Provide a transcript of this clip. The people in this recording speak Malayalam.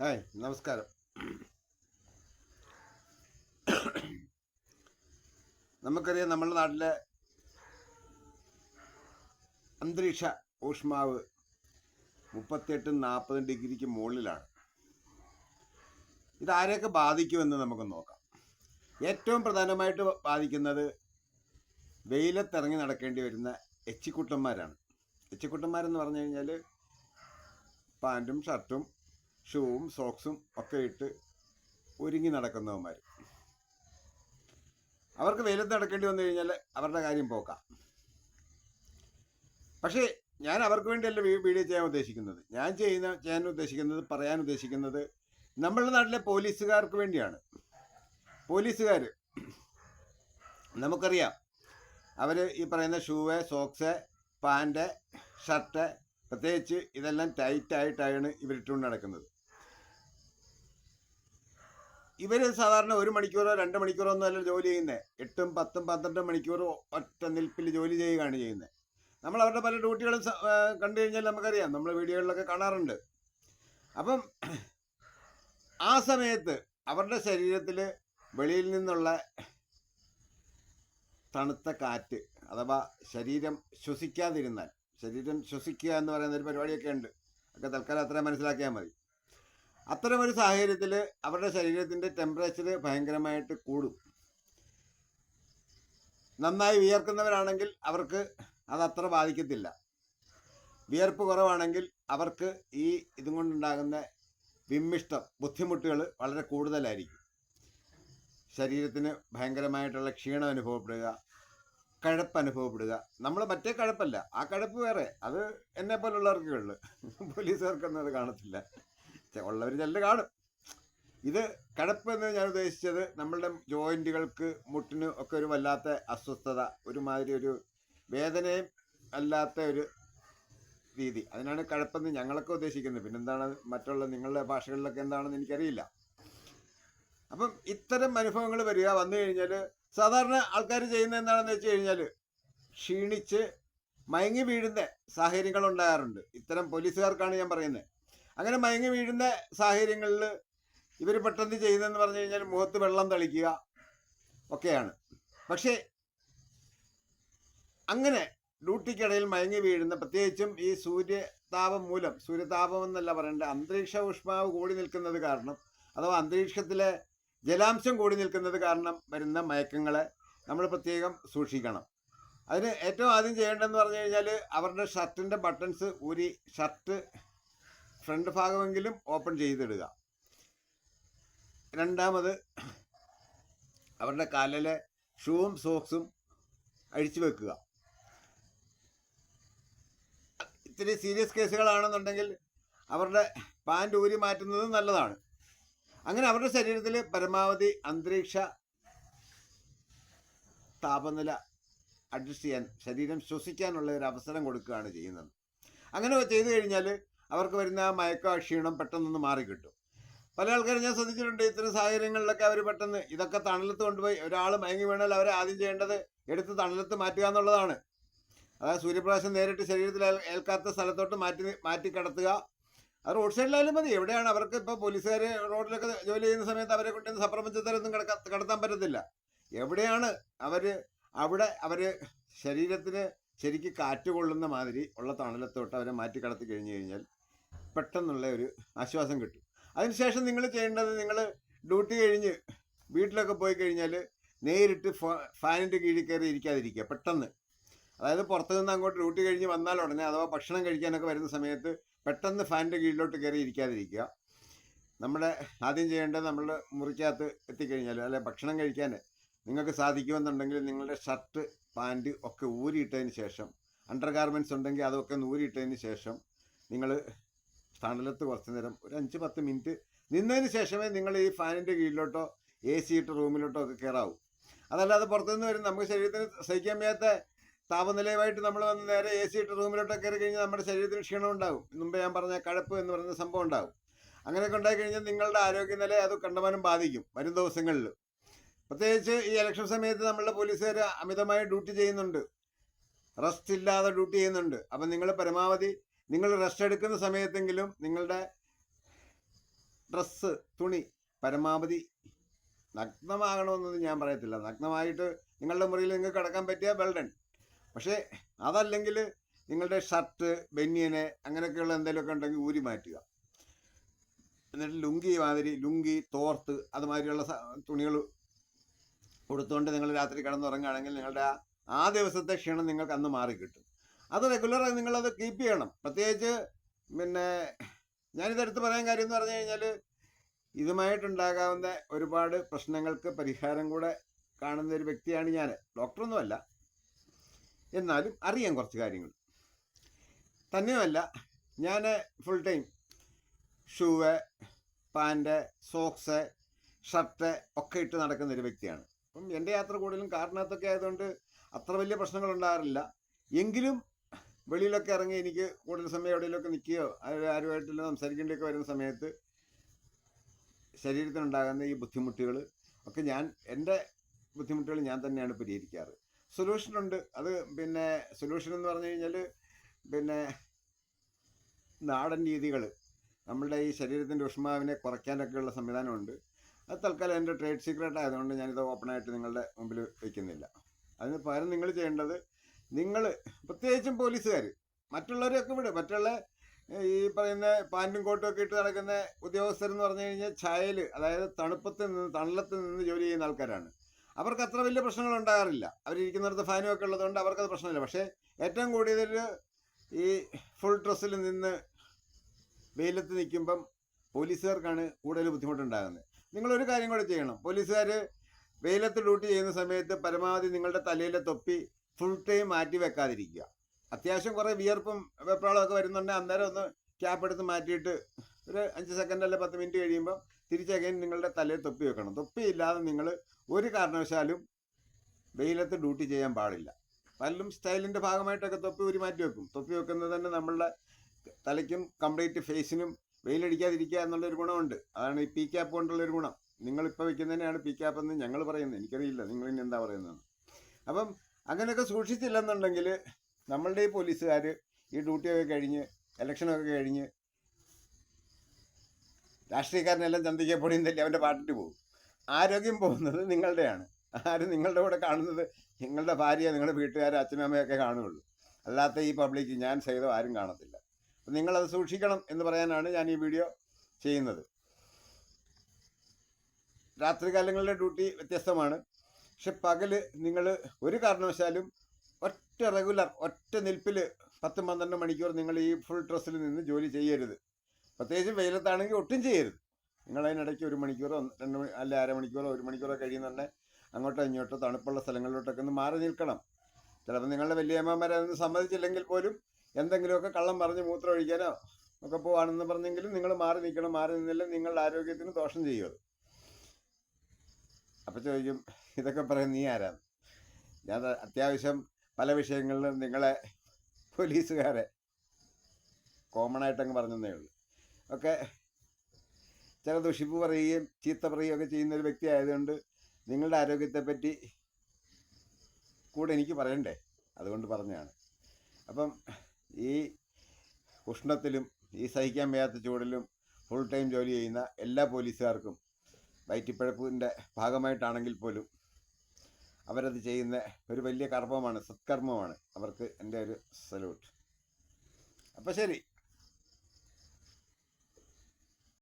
ഹായ് നമസ്കാരം. നമുക്കറിയാം നമ്മുടെ നാട്ടിലെ അന്തരീക്ഷ ഊഷ്മാവ് മുപ്പത്തിയെട്ടും നാൽപ്പതും ഡിഗ്രിക്ക് മുകളിലാണ്. ഇതാരെയൊക്കെ ബാധിക്കുമെന്ന് നമുക്ക് നോക്കാം. ഏറ്റവും പ്രധാനമായിട്ട് ബാധിക്കുന്നത് വെയിലത്തിറങ്ങി നടക്കേണ്ടി വരുന്ന എച്ചിക്കുട്ടന്മാരാണ്. എച്ചിക്കുട്ടന്മാരെന്ന് പറഞ്ഞു കഴിഞ്ഞാൽ പാന്റും ഷർട്ടും ഷൂവും സോക്സും ഒക്കെ ഇട്ട് ഒരുങ്ങി നടക്കുന്നവന്മാർ അവർക്ക് വെയിലത്ത് നടക്കേണ്ടി വന്നു കഴിഞ്ഞാൽ അവരുടെ കാര്യം പോക്കാം. പക്ഷേ ഞാൻ അവർക്ക് വേണ്ടിയല്ല വീഡിയോ ചെയ്യാൻ ഉദ്ദേശിക്കുന്നത്. ഞാൻ ചെയ്യുന്ന ചെയ്യാൻ ഉദ്ദേശിക്കുന്നത് പറയാൻ ഉദ്ദേശിക്കുന്നത് നമ്മളുടെ നാട്ടിലെ പോലീസുകാർക്ക് വേണ്ടിയാണ്. പോലീസുകാർ നമുക്കറിയാം. അവർ ഈ പറയുന്ന ഷൂവ് സോക്സ് പാന്റ് ഷർട്ട് പ്രത്യേകിച്ച് ഇതെല്ലാം ടൈറ്റായിട്ടാണ് ഇവരിട്ടുകൊണ്ട് നടക്കുന്നത്. ഇവർ സാധാരണ ഒരു മണിക്കൂറോ രണ്ട് മണിക്കൂറോ ഒന്നും അല്ല ജോലി ചെയ്യുന്നത് എട്ടും പത്തും പന്ത്രണ്ടും മണിക്കൂറോ ഒറ്റ നിൽപ്പിൽ ജോലി ചെയ്യുകയാണ് ചെയ്യുന്നത് നമ്മൾ അവരുടെ പല ഡ്യൂട്ടികളും കണ്ടു കഴിഞ്ഞാൽ നമുക്കറിയാം. നമ്മൾ വീഡിയോകളിലൊക്കെ കാണാറുണ്ട്. അപ്പം ആ സമയത്ത് അവരുടെ ശരീരത്തിൽ വെളിയിൽ നിന്നുള്ള തണുത്ത കാറ്റ് അഥവാ ശരീരം ശ്വസിക്കാതിരുന്നാൽ ശരീരം ശ്വസിക്കുക എന്ന് പറയുന്ന ഒരു പരിപാടിയൊക്കെ ഉണ്ട്. ഒക്കെ തൽക്കാലം അത്ര മനസ്സിലാക്കിയാൽ മതി. അത്തരം ഒരു സാഹചര്യത്തിൽ അവരുടെ ശരീരത്തിന്റെ ടെമ്പറേച്ചർ ഭയങ്കരമായിട്ട് കൂടും. നന്നായി വിയർക്കുന്നവരാണെങ്കിൽ അവർക്ക് അത് അത്ര ബാധിക്കത്തില്ല. വിയർപ്പ് കുറവാണെങ്കിൽ അവർക്ക് ഈ ഇതും കൊണ്ടുണ്ടാകുന്ന വിമ്മിഷ്ടം ബുദ്ധിമുട്ടുകൾ വളരെ കൂടുതലായിരിക്കും. ശരീരത്തിന് ഭയങ്കരമായിട്ടുള്ള ക്ഷീണം അനുഭവപ്പെടുക കഴപ്പ് അനുഭവപ്പെടുക. നമ്മൾ മറ്റേ കഴപ്പല്ല. ആ കഴപ്പ് വേറെ. അത് എന്നെ പോലുള്ളവർക്കേ ഉള്ളു. പോലീസുകാർക്കൊന്നും അത് കാണത്തില്ല. ഉള്ളവർ ചിലർ കാണും. ഇത് കിടപ്പ് എന്ന് ഞാൻ ഉദ്ദേശിച്ചത് നമ്മളുടെ ജോയിന്റുകൾക്ക് മുട്ടിന് ഒക്കെ ഒരു വല്ലാത്ത അസ്വസ്ഥത ഒരുമാതിരി ഒരു വേദനയും അല്ലാത്ത ഒരു രീതി. അതിനാണ് കഴപ്പെന്ന് ഞങ്ങളൊക്കെ ഉദ്ദേശിക്കുന്നത്. പിന്നെന്താണ് മറ്റുള്ള നിങ്ങളുടെ ഭാഷകളിലൊക്കെ എന്താണെന്ന് എനിക്കറിയില്ല. അപ്പം ഇത്തരം അനുഭവങ്ങൾ വരിക വന്നു കഴിഞ്ഞാൽ സാധാരണ ആൾക്കാർ ചെയ്യുന്നത് എന്താണെന്ന് വെച്ച് കഴിഞ്ഞാൽ ക്ഷീണിച്ച് മയങ്ങി വീഴുന്ന സാഹചര്യങ്ങൾ ഉണ്ടാകാറുണ്ട്. ഇത്തരം പോലീസുകാർക്കാണ് ഞാൻ പറയുന്നത്. അങ്ങനെ മയങ്ങി വീഴുന്ന സാഹചര്യങ്ങളിൽ ഇവർ പെട്ടെന്ന് ചെയ്യുന്നതെന്ന് പറഞ്ഞു കഴിഞ്ഞാൽ മുഖത്ത് വെള്ളം തളിക്കുക ഒക്കെയാണ്. പക്ഷേ അങ്ങനെ ഡ്യൂട്ടിക്കിടയിൽ മയങ്ങി വീഴുന്ന പ്രത്യേകിച്ചും ഈ സൂര്യതാപം മൂലം സൂര്യതാപം എന്നല്ല പറയേണ്ടത് അന്തരീക്ഷ ഊഷ്മാവ് കൂടി നിൽക്കുന്നത് കാരണം അഥവാ അന്തരീക്ഷത്തിലെ ജലാംശം കൂടി നിൽക്കുന്നത് കാരണം വരുന്ന മയക്കങ്ങളെ നമ്മൾ പ്രത്യേകം സൂക്ഷിക്കണം. അതിന് ഏറ്റവും ആദ്യം ചെയ്യേണ്ടതെന്ന് പറഞ്ഞു കഴിഞ്ഞാൽ അവരുടെ ഷർട്ടിന്റെ ബട്ടൺസ് ഊരി ഷർട്ട് ഫ്രണ്ട് ഭാഗമെങ്കിലും ഓപ്പൺ ചെയ്തിടുക. രണ്ടാമത് അവരുടെ കാലിലെ ഷൂവും സോക്സും അഴിച്ചു വെക്കുക. ഇത്തിരി സീരിയസ് കേസുകളാണെന്നുണ്ടെങ്കിൽ അവരുടെ പാന്റ് ഊരി മാറ്റുന്നത് നല്ലതാണ്. അങ്ങനെ അവരുടെ ശരീരത്തിൽ പരമാവധി അന്തരീക്ഷ താപനില അഡ്ജസ്റ്റ് ചെയ്യാൻ ശരീരം ശ്വസിക്കാനുള്ള ഒരു അവസരം കൊടുക്കുകയാണ് ചെയ്യുന്നത്. അങ്ങനെ ചെയ്തു കഴിഞ്ഞാൽ അവർക്ക് വരുന്ന മയക്കോ ക്ഷീണം പെട്ടെന്നൊന്ന് മാറിക്കിട്ടും പല ആൾക്കാരും ഞാൻ ശ്രദ്ധിച്ചിട്ടുണ്ട് ഇത്തരം സാഹചര്യങ്ങളിലൊക്കെ അവർ പെട്ടെന്ന് ഇതൊക്കെ തണലത്ത് കൊണ്ടുപോയി ഒരാൾ മയങ്ങി വീണാൽ അവർ ആദ്യം ചെയ്യേണ്ടത് എടുത്ത് തണലത്ത് മാറ്റുക എന്നുള്ളതാണ്. അതായത് സൂര്യപ്രകാശം നേരിട്ട് ശരീരത്തിൽ ഏൽക്കാത്ത സ്ഥലത്തോട്ട് മാറ്റി മാറ്റി കിടത്തുക. അത് റോഡ് സൈഡിലായാലും മതി. എവിടെയാണ് അവർക്ക് ഇപ്പോൾ പോലീസുകാർ റോഡിലൊക്കെ ജോലി ചെയ്യുന്ന സമയത്ത് അവരെ കൊണ്ട് സപ്രപഞ്ചത്തരൊന്നും കിടക്കാൻ കടത്താൻ പറ്റത്തില്ല. എവിടെയാണ് അവർ അവിടെ അവർ ശരീരത്തിന് ശരിക്ക് കാറ്റ് കൊള്ളുന്ന മാതിരി ഉള്ള തണലത്തോട്ട് അവരെ മാറ്റി കടത്തി കഴിഞ്ഞു കഴിഞ്ഞാൽ പെട്ടെന്നുള്ള ഒരു ആശ്വാസം കിട്ടും. അതിനുശേഷം നിങ്ങൾ ചെയ്യേണ്ടത് നിങ്ങൾ ഡ്യൂട്ടി കഴിഞ്ഞ് വീട്ടിലൊക്കെ പോയി കഴിഞ്ഞാൽ നേരിട്ട് ഫാനിന്റെ കീഴിൽ കയറി ഇരിക്കാതിരിക്കുക പെട്ടെന്ന്. അതായത് പുറത്തു നിന്ന് അങ്ങോട്ട് ഡ്യൂട്ടി കഴിഞ്ഞ് വന്നാൽ ഉടനെ അഥവാ ഭക്ഷണം കഴിക്കാനൊക്കെ വരുന്ന സമയത്ത് പെട്ടെന്ന് ഫാനിന്റെ കീഴിലോട്ട് കയറി ഇരിക്കാതിരിക്കുക. നമ്മുടെ ആദ്യം ചെയ്യേണ്ടത് നമ്മൾ മുറിക്കകത്ത് എത്തിക്കഴിഞ്ഞാൽ അല്ലെ ഭക്ഷണം കഴിക്കാൻ നിങ്ങൾക്ക് സാധിക്കുമെന്നുണ്ടെങ്കിൽ നിങ്ങളുടെ ഷർട്ട് പാന്റ് ഒക്കെ ഊരിയിട്ടതിന് ശേഷം അണ്ടർ ഗാർമെന്റ്സ് ഉണ്ടെങ്കിൽ അതൊക്കെ ഒന്ന് ഊരിയിട്ടതിന് ശേഷം നിങ്ങൾ തണലത്ത് കുറച്ച് നേരം ഒരു അഞ്ച് പത്ത് മിനിറ്റ് നിന്നതിന് ശേഷമേ നിങ്ങൾ ഈ ഫാനിന്റെ കീഴിലോട്ടോ എ സി ഇട്ട റൂമിലോട്ടോ ഒക്കെ കയറാവൂ. അതല്ലാതെ പുറത്തുനിന്ന് വരും നമുക്ക് ശരീരത്തിന് സഹിക്കാൻ വയ്യാത്ത താപനിലയുമായിട്ട് നമ്മൾ വന്ന് നേരെ എ സി ഇട്ട റൂമിലോട്ടൊക്കെ കയറി കഴിഞ്ഞാൽ നമ്മുടെ ശരീരത്തിന് ക്ഷീണം ഉണ്ടാവും. മുമ്പ് ഞാൻ പറഞ്ഞ കഴപ്പ് എന്ന് പറയുന്ന സംഭവം ഉണ്ടാവും. അങ്ങനെയൊക്കെ ഉണ്ടായി കഴിഞ്ഞാൽ നിങ്ങളുടെ ആരോഗ്യനില അത് കണ്ടമാനം ബാധിക്കും വരും ദിവസങ്ങളിൽ. പ്രത്യേകിച്ച് ഈ ഇലക്ഷൻ സമയത്ത് നമ്മളുടെ പോലീസുകാർ അമിതമായി ഡ്യൂട്ടി ചെയ്യുന്നുണ്ട്. റെസ്റ്റ് ഇല്ലാതെ ഡ്യൂട്ടി ചെയ്യുന്നുണ്ട്. അപ്പം നിങ്ങൾ പരമാവധി നിങ്ങൾ റെസ്റ്റ് എടുക്കുന്ന സമയത്തെങ്കിലും നിങ്ങളുടെ ഡ്രസ്സ് തുണി പരമാവധി നഗ്നമാകണമെന്നൊന്നും ഞാൻ പറയത്തില്ല. നഗ്നമായിട്ട് നിങ്ങളുടെ മുറിയിൽ നിങ്ങൾക്ക് കിടക്കാൻ പറ്റിയ വെൽഡൺ പക്ഷേ അതല്ലെങ്കിൽ നിങ്ങളുടെ ഷർട്ട് ബനിയന് അങ്ങനെയൊക്കെയുള്ള എന്തെങ്കിലുമൊക്കെ ഉണ്ടെങ്കിൽ ഊരി മാറ്റുക. എന്നിട്ട് ലുങ്കി മാതിരി ലുങ്കി തോർത്ത് അതുമാതിരിയുള്ള തുണികൾ കൊടുത്തുകൊണ്ട് നിങ്ങൾ രാത്രി കിടന്നുറങ്ങുകയാണെങ്കിൽ നിങ്ങളുടെ ആ ദിവസത്തെ ക്ഷീണം നിങ്ങൾക്ക് അന്ന് മാറി കിട്ടും. അത് റെഗുലറായി നിങ്ങളത് കീപ്പ് ചെയ്യണം. പ്രത്യേകിച്ച് പിന്നെ ഞാനിതെടുത്ത് പറയാൻ കാര്യം എന്ന് പറഞ്ഞു കഴിഞ്ഞാൽ ഇതുമായിട്ടുണ്ടാകാവുന്ന ഒരുപാട് പ്രശ്നങ്ങൾക്ക് പരിഹാരം കൂടെ കാണുന്ന ഒരു വ്യക്തിയാണ് ഞാൻ. ഡോക്ടറൊന്നുമല്ല എന്നാലും അറിയാം കുറച്ച് കാര്യങ്ങൾ. തന്നെയുമല്ല ഞാൻ full time shoe pant socks shirt ഒക്കെ ഇട്ട് നടക്കുന്ന ഒരു വ്യക്തിയാണ്. അപ്പം എന്റെ യാത്ര കൂടുതലും കാറിനകത്തൊക്കെ ആയതുകൊണ്ട് അത്ര വലിയ പ്രശ്നങ്ങൾ ഉണ്ടാകാറില്ല എങ്കിലും വെളിയിലൊക്കെ ഇറങ്ങി എനിക്ക് കൂടുതൽ സമയം എവിടെയെങ്കിലുമൊക്കെ നിൽക്കുകയോ ആരും- ആരുമായിട്ടെല്ലാം സംസാരിക്കേണ്ടിയൊക്കെ വരുന്ന സമയത്ത് ശരീരത്തിനുണ്ടാകുന്ന ഈ ബുദ്ധിമുട്ടുകൾ ഒക്കെ ഞാൻ എന്റെ ബുദ്ധിമുട്ടുകൾ ഞാൻ തന്നെയാണ് പരിഹരിക്കാറ്. സൊല്യൂഷനുണ്ട്. അത് പിന്നെ സൊല്യൂഷൻ എന്ന് പറഞ്ഞു കഴിഞ്ഞാൽ പിന്നെ നാടൻ രീതികൾ നമ്മളുടെ ഈ ശരീരത്തിന്റെ ഉഷ്മാവിനെ കുറയ്ക്കാനൊക്കെയുള്ള സംവിധാനമുണ്ട്. അത് തൽക്കാലം എന്റെ ട്രേഡ് സീക്രട്ട് ആയതുകൊണ്ട് ഞാനിത് ഓപ്പണായിട്ട് നിങ്ങളുടെ മുമ്പിൽ വയ്ക്കുന്നില്ല അതിന് പകരം നിങ്ങൾ ചെയ്യേണ്ടത് നിങ്ങൾ പ്രത്യേകിച്ചും പോലീസുകാർ മറ്റുള്ളവരെയൊക്കെ വിടും. മറ്റുള്ള ഈ പറയുന്ന പാന്റും കോട്ടും ഒക്കെ ഇട്ട് നടക്കുന്ന ഉദ്യോഗസ്ഥർ എന്ന് പറഞ്ഞു കഴിഞ്ഞാൽ ചായൽ അതായത് തണുപ്പത്തിൽ നിന്ന് തണലത്ത് നിന്ന് ജോലി ചെയ്യുന്ന ആൾക്കാരാണ്. അവർക്ക് അത്ര വലിയ പ്രശ്നങ്ങൾ ഉണ്ടാകാറില്ല. അവരിരിക്കുന്നിടത്ത് ഫാനും ഒക്കെ ഉള്ളതുകൊണ്ട് അവർക്കത് പ്രശ്നമില്ല. പക്ഷേ ഏറ്റവും കൂടുതൽ ഈ ഫുൾ ഡ്രസ്സിൽ നിന്ന് വെയിലത്ത് നിൽക്കുമ്പം പോലീസുകാർക്കാണ് കൂടുതൽ ബുദ്ധിമുട്ടുണ്ടാകുന്നത്. നിങ്ങളൊരു കാര്യം കൂടെ ചെയ്യണം. പോലീസുകാർ വെയിലത്ത് ഡ്യൂട്ടി ചെയ്യുന്ന സമയത്ത് പരമാവധി നിങ്ങളുടെ തലയിലെ തൊപ്പി ഫുൾ ടൈം മാറ്റി വെക്കാതിരിക്കുക. അത്യാവശ്യം കുറേ വിയർപ്പും വെപ്രാളമൊക്കെ വരുന്നുണ്ടെങ്കിൽ അന്നേരം ഒന്ന് ക്യാപ്പ് എടുത്ത് മാറ്റിയിട്ട് ഒരു അഞ്ച് സെക്കൻഡ് അല്ലെ പത്ത് മിനിറ്റ് കഴിയുമ്പോൾ തിരിച്ചകൈൻ നിങ്ങളുടെ തലയിൽ തൊപ്പി വെക്കണം. തൊപ്പി ഇല്ലാതെ നിങ്ങൾ ഒരു കാരണവശാലും വെയിലത്ത് ഡ്യൂട്ടി ചെയ്യാൻ പാടില്ല. പലരും സ്റ്റൈലിന്റെ ഭാഗമായിട്ടൊക്കെ തൊപ്പി ഒരു മാറ്റി വെക്കും. തൊപ്പി വെക്കുന്നത് തന്നെ നമ്മളുടെ തലയ്ക്കും കംപ്ലീറ്റ് ഫേസിനും വെയിലടിക്കാതിരിക്കുക എന്നുള്ളൊരു ഗുണമുണ്ട്. അതാണ് ഈ പി ക്യാപ്പ് കൊണ്ടുള്ളൊരു ഗുണം. നിങ്ങളിപ്പോൾ വെക്കുന്നതിനെയാണ് പി ക്യാപ്പ് എന്ന് ഞങ്ങൾ പറയുന്നത്. എനിക്കറിയില്ല നിങ്ങൾ ഇനി എന്താ പറയുന്നത് അപ്പം അങ്ങനെയൊക്കെ സൂക്ഷിച്ചില്ലെന്നുണ്ടെങ്കിൽ നമ്മളുടെ ഈ പോലീസുകാർ ഈ ഡ്യൂട്ടിയൊക്കെ കഴിഞ്ഞ് ഇലക്ഷനൊക്കെ കഴിഞ്ഞ് രാഷ്ട്രീയക്കാരനെല്ലാം ചന്തിക്കാൻ പൊടിയും അവന്റെ പാട്ടിട്ട് പോകും. ആരോഗ്യം പോകുന്നത് നിങ്ങളുടെയാണ്. ആര് നിങ്ങളുടെ കൂടെ കാണുന്നത് നിങ്ങളുടെ ഭാര്യ നിങ്ങളുടെ വീട്ടുകാർ അച്ഛനമ്മയൊക്കെ കാണുകയുള്ളൂ. അല്ലാത്ത ഈ പബ്ലിക് ഞാൻ സഹിതം ആരും കാണത്തില്ല. നിങ്ങളത് സൂക്ഷിക്കണം എന്ന് പറയാനാണ് ഞാൻ ഈ വീഡിയോ ചെയ്യുന്നത്. രാത്രികാലങ്ങളിലെ ഡ്യൂട്ടി വ്യത്യസ്തമാണ്. പക്ഷെ പകൽ നിങ്ങൾ ഒരു കാരണവശാലും ഒറ്റ റെഗുലർ ഒറ്റ നിൽപ്പിൽ പത്ത് പന്ത്രണ്ട് മണിക്കൂർ നിങ്ങൾ ഈ ഫുൾ ഡ്രസ്സിൽ നിന്ന് ജോലി ചെയ്യരുത്. പ്രത്യേകിച്ച് വെയിലത്താണെങ്കിൽ ഒട്ടും ചെയ്യരുത്. നിങ്ങൾ അതിനിടയ്ക്ക് ഒരു മണിക്കൂറോ രണ്ട് മണി അല്ല അരമണിക്കൂറോ ഒരു മണിക്കൂറോ കഴിയുന്നുണ്ടെ അങ്ങോട്ടോ ഇങ്ങോട്ടോ തണുപ്പുള്ള സ്ഥലങ്ങളിലോട്ടൊക്കെ ഒന്ന് മാറി നിൽക്കണം. ചിലപ്പോൾ നിങ്ങളുടെ വലിയമ്മമാരെ അതൊന്നും സമ്മതിച്ചില്ലെങ്കിൽ പോലും എന്തെങ്കിലുമൊക്കെ കള്ളം പറഞ്ഞ് മൂത്രം ഒഴിക്കാനോ ഒക്കെ പോവാണെന്ന് പറഞ്ഞെങ്കിലും നിങ്ങൾ മാറി നിൽക്കണം മാറി നിന്നില്ല നിങ്ങളുടെ ആരോഗ്യത്തിന് ദോഷം ചെയ്യും അത്. അപ്പം ചോദിക്കും ഇതൊക്കെ പറയാൻ നീ ആരാന്ന് ഞാൻ അത്യാവശ്യം പല വിഷയങ്ങളിലും നിങ്ങളെ പോലീസുകാരെ കോമൺ ആയിട്ടങ്ങ് പറഞ്ഞതേ ഉള്ളൂ. ഒക്കെ ചില ദുഷിപ്പ് പറയുകയും ചീത്ത പറയുകയും ചെയ്യുന്ന ഒരു വ്യക്തി ആയതുകൊണ്ട് നിങ്ങളുടെ ആരോഗ്യത്തെപ്പറ്റി കൂടെ എനിക്ക് പറയണ്ടേ? അതുകൊണ്ട് പറഞ്ഞതാണ്. അപ്പം ഈ ഉഷ്ണത്തിലും ഈ സഹിക്കാൻ വയ്യാത്ത ചൂടിലും ഫുൾ ടൈം ജോലി ചെയ്യുന്ന എല്ലാ പോലീസുകാർക്കും വയറ്റിപ്പഴപ്പിന്റെ ഭാഗമായിട്ടാണെങ്കിൽ പോലും അവരത് ചെയ്യുന്ന ഒരു വലിയ കർമ്മമാണ് സത്കർമ്മമാണ്. അവർക്ക് എന്റെ ഒരു സല്യൂട്ട് അപ്പോൾ ശരി.